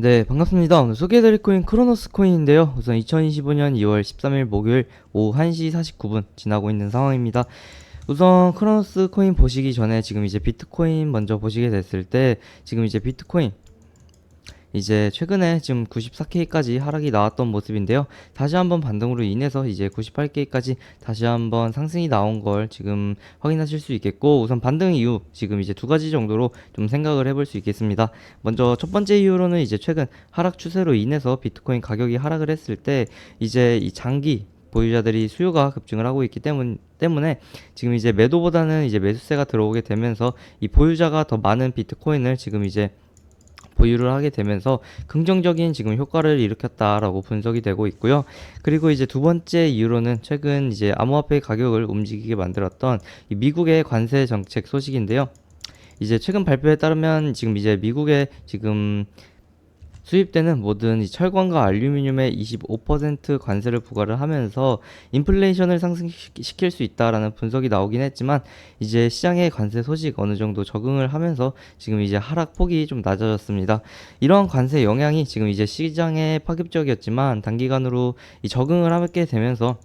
네, 반갑습니다. 오늘 소개해드릴 코인 크로노스 코인인데요. 우선 2025년 2월 13일 목요일 오후 1시 49분 지나고 있는 상황입니다. 우선 크로노스 코인 보시기 전에 지금 이제 비트코인 먼저 보시게 됐을 때 지금 이제 비트코인 이제 최근에 지금 94K까지 하락이 나왔던 모습인데요. 다시 한번 반등으로 인해서 이제 98K까지 다시 한번 상승이 나온 걸 지금 확인하실 수 있겠고 우선 반등 이유 지금 이제 두 가지 정도로 좀 생각을 해볼 수 있겠습니다. 먼저 첫 번째 이유로는 이제 최근 하락 추세로 인해서 비트코인 가격이 하락을 했을 때 이제 이 장기 보유자들이 수요가 급증을 하고 있기 때문, 때문에 지금 이제 매도보다는 이제 매수세가 들어오게 되면서 이 보유자가 더 많은 비트코인을 지금 이제 보유를 하게 되면서 긍정적인 지금 효과를 일으켰다라고 분석이 되고 있고요. 그리고 이제 두 번째 이유로는 최근 이제 암호화폐 가격을 움직이게 만들었던 이 미국의 관세 정책 소식인데요. 이제 최근 발표에 따르면 지금 이제 미국의 지금 수입되는 모든 이 철광과 알루미늄에 25% 관세를 부과를 하면서 인플레이션을 상승시킬 수 있다라는 분석이 나오긴 했지만 이제 시장의 관세 소식 어느 정도 적응을 하면서 지금 이제 하락폭이 좀 낮아졌습니다. 이러한 관세 영향이 지금 이제 시장에 파급적이었지만 단기간으로 이 적응을 하게 되면서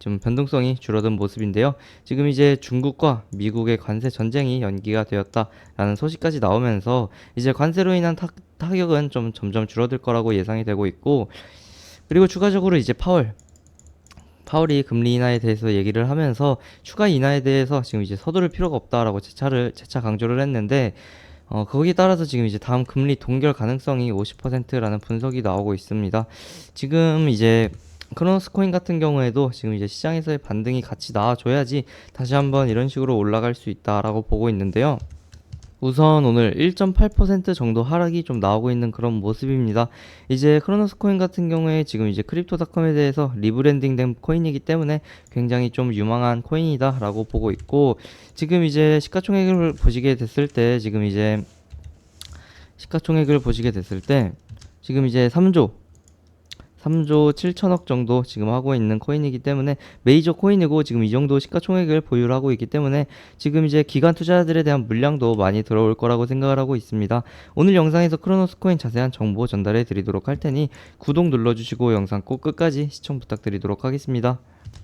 좀 변동성이 줄어든 모습인데요. 지금 이제 중국과 미국의 관세 전쟁이 연기가 되었다라는 소식까지 나오면서 이제 관세로 인한 타, 타격은 좀 점점 줄어들 거라고 예상이 되고 있고 그리고 추가적으로 이제 파월 파월이 금리 인하에 대해서 얘기를 하면서 추가 인하에 대해서 지금 이제 서두를 필요가 없다라고 재차를 재차 강조를 했는데 어, 거기에 따라서 지금 이제 다음 금리 동결 가능성이 50%라는 분석이 나오고 있습니다. 지금 이제 크로노스 코인 같은 경우에도 지금 이제 시장에서의 반등이 같이 나와줘야지 다시 한번 이런 식으로 올라갈 수 있다라고 보고 있는데요. 우선 오늘 1.8% 정도 하락이 좀 나오고 있는 그런 모습입니다. 이제 크로노스 코인 같은 경우에 지금 이제 크립토닷컴에 대해서 리브랜딩 된 코인이기 때문에 굉장히 좀 유망한 코인이다 라고 보고 있고 지금 이제 시가총액을 보시게 됐을 때 지금 이제 시가총액을 보시게 됐을 때 지금 이제 3조 3조 7천억 정도 지금 하고 있는 코인이기 때문에 메이저 코인이고 지금 이 정도 시가총액을 보유를 하고 있기 때문에 지금 이제 기관 투자자들에 대한 물량도 많이 들어올 거라고 생각을 하고 있습니다. 오늘 영상에서 크로노스 코인 자세한 정보 전달해 드리도록 할 테니 구독 눌러주시고 영상 꼭 끝까지 시청 부탁드리도록 하겠습니다.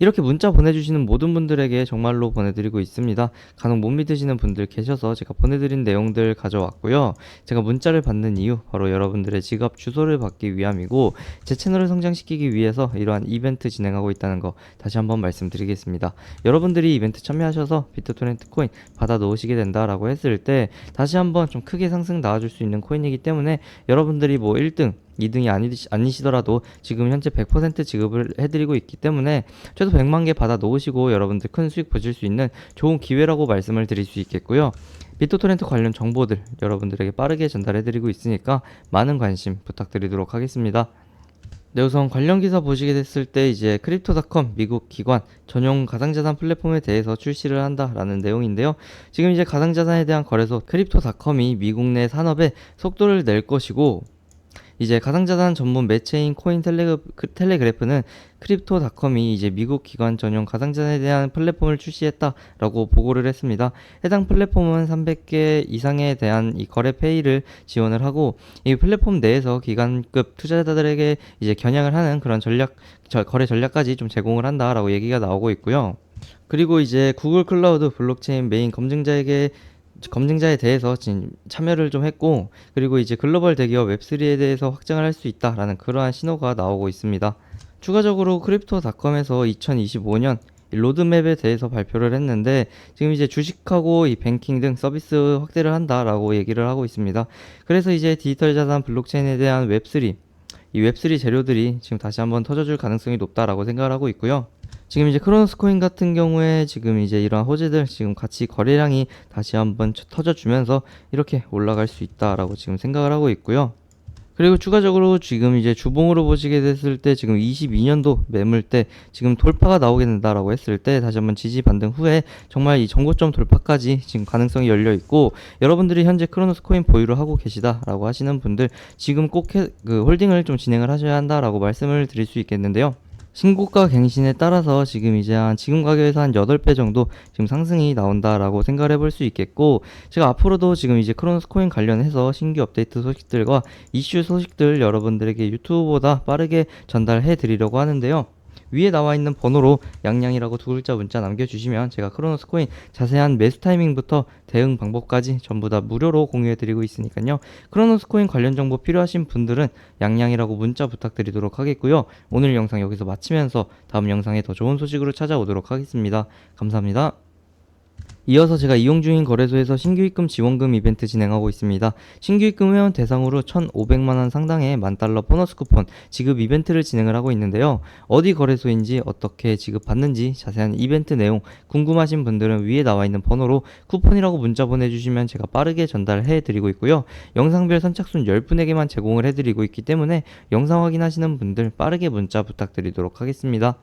이렇게 문자 보내주시는 모든 분들에게 정말로 보내드리고 있습니다. 간혹 못 믿으시는 분들 계셔서 제가 보내드린 내용들 가져왔고요. 제가 문자를 받는 이유 바로 여러분들의 지갑 주소를 받기 위함이고 제 채널을 성장시키기 위해서 이러한 이벤트 진행하고 있다는 거 다시 한번 말씀드리겠습니다. 여러분들이 이벤트 참여하셔서 비트토렌트 코인 받아 놓으시게 된다라고 했을 때 다시 한번 좀 크게 상승 나와줄 수 있는 코인이기 때문에 여러분들이 뭐 1등 2등이 아니, 아니시더라도 지금 현재 100% 지급을 해드리고 있기 때문에 최소 100만 개 받아 놓으시고 여러분들 큰 수익 보실 수 있는 좋은 기회라고 말씀을 드릴 수 있겠고요. 비토토렌트 관련 정보들 여러분들에게 빠르게 전달해드리고 있으니까 많은 관심 부탁드리도록 하겠습니다. 네, 우선 관련 기사 보시게 됐을 때 이제 크립토닷컴 미국 기관 전용 가상자산 플랫폼에 대해서 출시를 한다라는 내용인데요. 지금 이제 가상자산에 대한 거래소 크립토닷컴이 미국 내 산업에 속도를 낼 것이고 이제 가상자산 전문 매체인 코인 텔레그, 텔레그래프는 크립토닷컴이 이제 미국 기관 전용 가상자산에 대한 플랫폼을 출시했다라고 보고를 했습니다. 해당 플랫폼은 300개 이상에 대한 이 거래 페이를 지원을 하고 이 플랫폼 내에서 기관급 투자자들에게 이제 겨냥을 하는 그런 전략 거래 전략까지 좀 제공을 한다라고 얘기가 나오고 있고요. 그리고 이제 구글 클라우드 블록체인 메인 검증자에게 검증자에 대해서 지금 참여를 좀 했고 그리고 이제 글로벌 대기업 웹3에 대해서 확장을 할 수 있다라는 그러한 신호가 나오고 있습니다. 추가적으로 크립토닷컴에서 2025년 로드맵에 대해서 발표를 했는데 지금 이제 주식하고 이 뱅킹 등 서비스 확대를 한다라고 얘기를 하고 있습니다. 그래서 이제 디지털 자산 블록체인에 대한 웹3 이 웹3 재료들이 지금 다시 한번 터져줄 가능성이 높다라고 생각을 하고 있고요. 지금 이제 크로노스 코인 같은 경우에 지금 이제 이러한 호재들 지금 같이 거래량이 다시 한번 터져주면서 이렇게 올라갈 수 있다라고 지금 생각을 하고 있고요. 그리고 추가적으로 지금 이제 주봉으로 보시게 됐을 때 지금 22년도 매물대 지금 돌파가 나오게 된다라고 했을 때 다시 한번 지지 반등 후에 정말 이 정고점 돌파까지 지금 가능성이 열려 있고 여러분들이 현재 크로노스 코인 보유를 하고 계시다라고 하시는 분들 지금 꼭 해- 그 홀딩을 좀 진행을 하셔야 한다라고 말씀을 드릴 수 있겠는데요. 신고가 갱신에 따라서 지금 이제 한 지금 가격에서 한 8배 정도 지금 상승이 나온다라고 생각을 해볼 수 있겠고 제가 앞으로도 지금 이제 크로노스 코인 관련해서 신규 업데이트 소식들과 이슈 소식들 여러분들에게 유튜브보다 빠르게 전달해 드리려고 하는데요. 위에 나와 있는 번호로 양양이라고 두 글자 문자 남겨주시면 제가 크로노스 코인 자세한 매수 타이밍부터 대응 방법까지 전부 다 무료로 공유해 드리고 있으니까요. 크로노스 코인 관련 정보 필요하신 분들은 양양이라고 문자 부탁드리도록 하겠고요. 오늘 영상 여기서 마치면서 다음 영상에 더 좋은 소식으로 찾아오도록 하겠습니다. 감사합니다. 이어서 제가 이용 중인 거래소에서 신규 입금 지원금 이벤트 진행하고 있습니다. 신규 입금 회원 대상으로 1,500만 원 상당의 만 달러 보너스 쿠폰 지급 이벤트를 진행을 하고 있는데요. 어디 거래소인지 어떻게 지급받는지 자세한 이벤트 내용 궁금하신 분들은 위에 나와 있는 번호로 쿠폰이라고 문자 보내주시면 제가 빠르게 전달해 드리고 있고요. 영상별 선착순 10분에게만 제공을 해드리고 있기 때문에 영상 확인하시는 분들 빠르게 문자 부탁드리도록 하겠습니다.